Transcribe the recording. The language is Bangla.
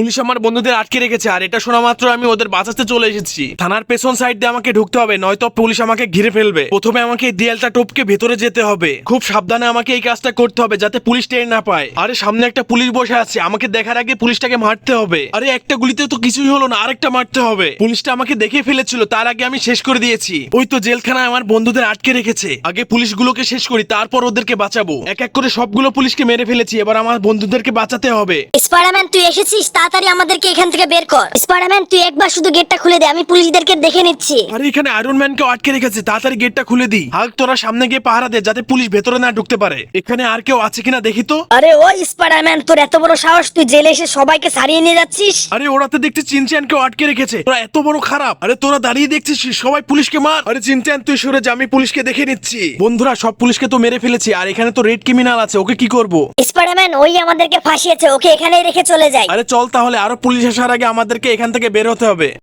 পুলিশ আমার বন্ধুদের আটকে রেখেছে, আর এটা শোনা মাত্র আমি ওদের বাঁচাতে চলে এসেছি। থানার পেছন সাইড দিয়ে আমাকে ঢুকতে হবে, নয়তো পুলিশ আমাকে ঘিরে ফেলবে। প্রথমে আমাকে দেয়ালটা টপকে ভেতরে যেতে হবে। খুব সাবধানে আমাকে এই কাজটা করতে হবে, যাতে পুলিশ টের না পায়। আরে, সামনে একটা পুলিশ বসে আছে, আমাকে দেখার আগে পুলিশটাকে মারতে হবে। আরে, একটা গুলিতে তো কিছুই হলো না, আরেকটা মারতে হবে। পুলিশটা আমাকে দেখে ফেলেছিল, তার আগে আমি শেষ করে দিয়েছি। ওই তো জেলখানায় আমার বন্ধুদের আটকে রেখেছে। আগে পুলিশগুলোকে শেষ করি, তারপর ওদেরকে বাঁচাবো। এক এক করে সবগুলো পুলিশকে মেরে ফেলেছি, এবার আমার বন্ধুদেরকে বাঁচাতে হবে। তুই এসেছিস? তাড়াতাড়ি আমাদেরকে এখান থেকে বের কর। স্পাইডারম্যান তুই একবার শুধু গেটটা খুলে দে আমি পুলিশদেরকে দেখে নিচ্ছি। আরে এখানে আয়রন ম্যানকে আটকে রেখেছে তাড়াতাড়ি গেটটা খুলে দি। হাল্ক তোরা সামনে গিয়ে পাহারা দে যাতে পুলিশ ভেতরে না ঢুকতে পারে। এখানে আর কেউ আছে কিনা দেখি তো? আরে ওই স্পাইডারম্যান তোর এত বড় সাহস তুই জেলে এসে সবাইকে সারিয়ে নিয়ে যাচ্ছিস? আরে ওরা তো দেখছি চিনচ্যান কেউ আটকে রেখেছে। তোরা এত বড় খারাপ। আরে তোরা দাঁড়িয়ে দেখছিস সবাই পুলিশকে মার। আরে চিনচ্যান তুই সরে যা আমি পুলিশকে দেখে নিচ্ছি। বন্ধুরা সব পুলিশকে তো মেরে ফেলেছি আর এখানে তো রেড ক্রিমিনাল আছে ওকে কি করব? স্পাইডারম্যান ওই আমাদেরকে ফাঁসিয়েছে ওকে এখানেই রেখে চলে যাই। আরে চল তাহলে আরও পুলিশ আসার আগে আমাদেরকে এখান থেকে বের হতে হবে।